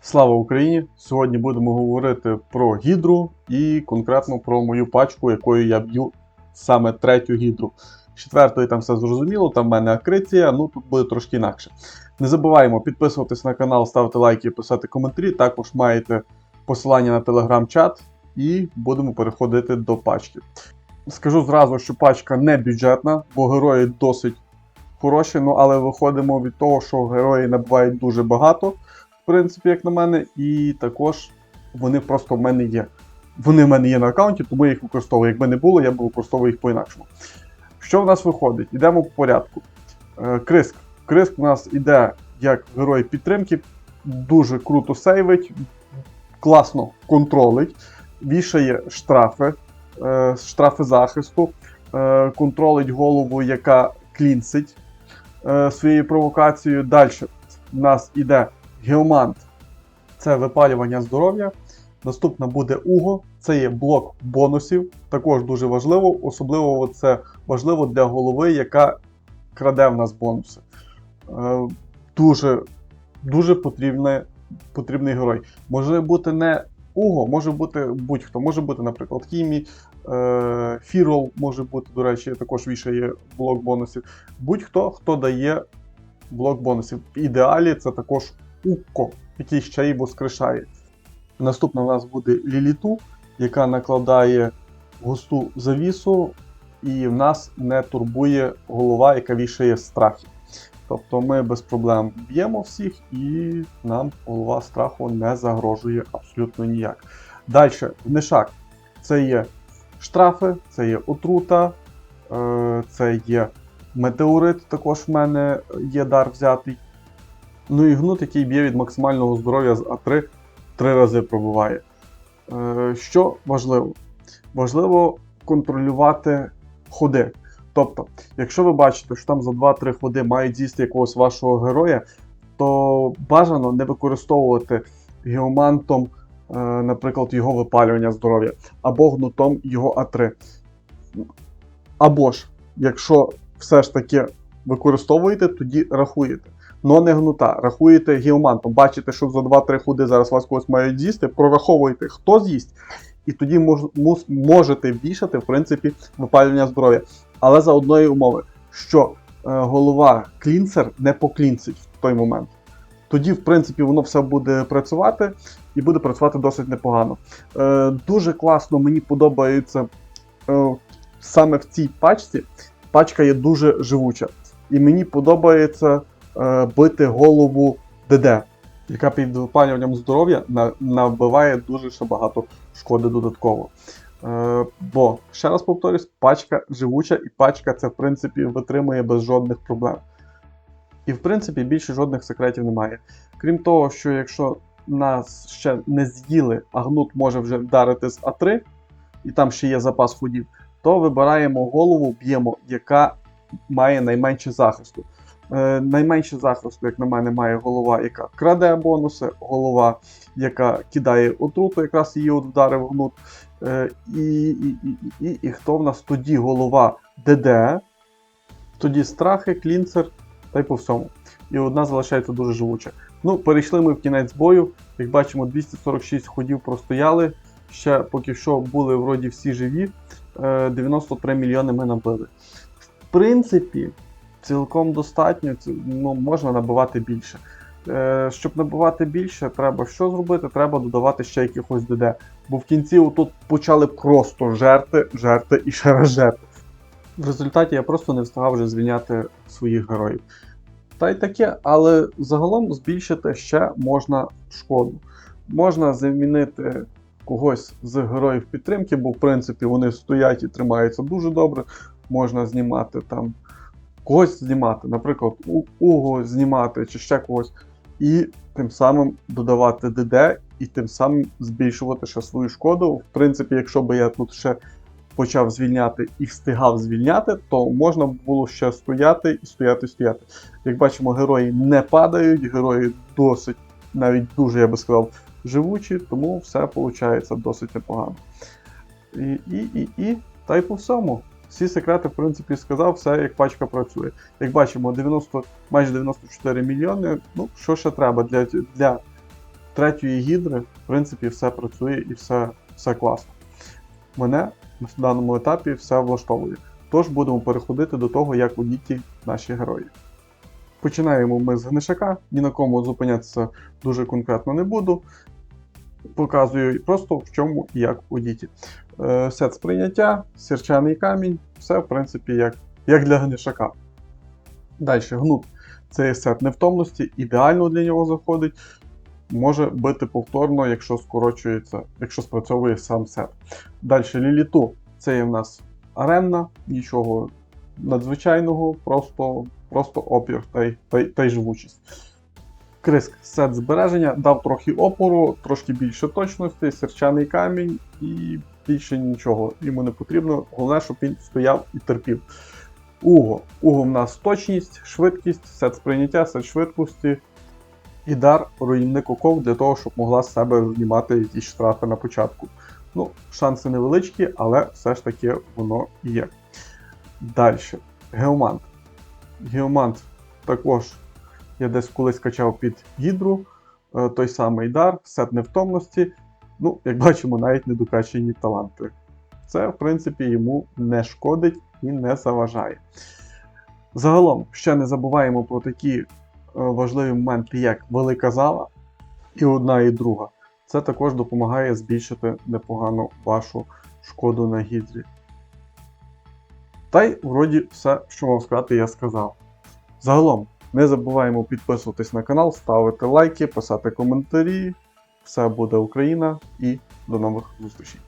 Слава Україні! Сьогодні будемо говорити про гідру і конкретно про мою пачку, якою я б'ю саме третю гідру. Четвертої там все зрозуміло, там в мене акриція, ну тут буде трошки інакше. Не забуваємо підписуватись на канал, ставити лайки, писати коментарі. Також маєте посилання на телеграм-чат і будемо переходити до пачки. Скажу зразу, що пачка не бюджетна, бо герої досить хороші, ну але виходимо від того, що герої набувають дуже багато в принципі, як на мене, і також вони просто в мене є. Вони в мене є на аккаунті, тому я їх використовую. Якби не було, я б використовував їх по-інакшому. Що в нас виходить? Ідемо по порядку. Е, Криск. Криск у нас іде як герой підтримки, дуже круто сейвить, класно контролить, вішає штрафи, штрафи захисту, е, контролить голову, яка клінсить е, своєю провокацією. Далі в нас іде Геомант це випалювання здоров'я. Наступна буде Уго, це є блок бонусів. Також дуже важливо, особливо це важливо для голови, яка краде в нас бонуси. Е, дуже дуже потрібне, потрібний герой. Може бути не Уго, може бути будь-хто. Може бути, наприклад, Хімі, е, Фірол може бути, до речі, також вішає блок бонусів. Будь-хто, хто дає блок бонусів. В ідеалі це також Укко, який ще й воскрешає. Наступна у нас буде Ліліту, яка накладає густу завісу, і в нас не турбує голова, яка вішає страхи. Тобто ми без проблем б'ємо всіх, і нам голова страху не загрожує абсолютно ніяк. Далі, внешак. Це є штрафи, це є отрута, е, це є метеорит, також в мене є дар взятий. Ну і гнут, який б'є від максимального здоров'я з А3 три рази пробуває. Е, що важливо? Важливо контролювати ходи. Тобто, якщо ви бачите, що там за 2-3 ходи мають з'їсти якогось вашого героя, то бажано не використовувати геомантом, е, наприклад, його випалювання здоров'я, або гнутом його А3. Або ж, якщо все ж таки використовуєте, тоді рахуєте но не гнута. Рахуєте геомантом, бачите, що за 2-3 ходи зараз вас когось мають з'їсти, прораховуєте, хто з'їсть, і тоді мож, мус, можете вішати, в принципі, випалювання здоров'я. Але за одної умови, що е, голова клінсер не поклінцить в той момент. Тоді, в принципі, воно все буде працювати і буде працювати досить непогано. Е, Дуже класно, мені подобається е, саме в цій пачці. Пачка є дуже живуча. І мені подобається е, бити голову ДД, яка під випалюванням здоров'я на, набиває дуже багато шкоди додатково. Е, бо, ще раз повторюсь, пачка живуча, і пачка це, в принципі, витримує без жодних проблем. І, в принципі, більше жодних секретів немає. Крім того, що якщо нас ще не з'їли, а гнут може вже вдарити з А3, і там ще є запас ходів, то вибираємо голову, б'ємо, яка має найменше захисту. Е, найменше захисту, як на мене, має голова, яка краде бонуси, голова, яка кидає отруту, якраз її от вдарив гнут. Е, і, і, і, і, і хто в нас тоді голова ДД, тоді страхи, клінцер та й по всьому. І одна залишається дуже живуча. Ну, перейшли ми в кінець бою. Як бачимо, 246 ходів простояли. Ще поки що були вроді всі живі. Е, 93 мільйони ми набили. В принципі, цілком достатньо, ну, можна набивати більше. Е, щоб набивати більше, треба що зробити? Треба додавати ще якихось ДД. Бо в кінці тут почали просто жерти, жерти і ще раз жерти. В результаті я просто не встигав вже звільняти своїх героїв. Та й таке, але загалом збільшити ще можна шкоду. Можна замінити когось з героїв підтримки, бо в принципі вони стоять і тримаються дуже добре. Можна знімати там когось знімати, наприклад, У- Уго знімати чи ще когось, і тим самим додавати ДД, і тим самим збільшувати ще свою шкоду. В принципі, якщо би я тут ще почав звільняти і встигав звільняти, то можна було ще стояти і стояти, стояти. Як бачимо, герої не падають, герої досить, навіть дуже, я би сказав, живучі, тому все виходить досить непогано. І, і, і, і, та й по всьому. Всі секрети, в принципі, сказав, все як пачка працює. Як бачимо, 90, майже 94 мільйони. Ну, що ще треба для, для третьої гідри, в принципі, все працює і все, все класно. Мене на даному етапі все влаштовує. Тож будемо переходити до того, як одіті наші герої. Починаємо ми з гнишака, ні на кому зупинятися дуже конкретно не буду. Показую просто в чому і як у діті. Е, сет сприйняття, сірчаний камінь, все, в принципі, як, як для гнишака. Далі, гнут. Це сет невтомності, ідеально для нього заходить. Може бити повторно, якщо скорочується, якщо спрацьовує сам сет. Далі ліліту. Це є в нас аренна, нічого надзвичайного, просто, просто опір та й, живучість. Криск сет збереження дав трохи опору, трошки більше точності, серчаний камінь і більше нічого йому не потрібно. Головне, щоб він стояв і терпів. Уго. Уго в нас точність, швидкість, сет сприйняття, сет швидкості і дар руйнівник оков для того, щоб могла з себе знімати якісь штрафи на початку. Ну, шанси невеличкі, але все ж таки воно є. Далі. Геомант. Геомант також я десь колись качав під гідру, е, той самий дар, сет невтомності. Ну, як бачимо, навіть недокачені таланти. Це, в принципі, йому не шкодить і не заважає. Загалом, ще не забуваємо про такі е, важливі моменти, як велика зала, і одна, і друга. Це також допомагає збільшити непогано вашу шкоду на гідрі. Та й вроді все, що вам сказати, я сказав. Загалом, не забуваємо підписуватись на канал, ставити лайки, писати коментарі. Все буде Україна і до нових зустрічей.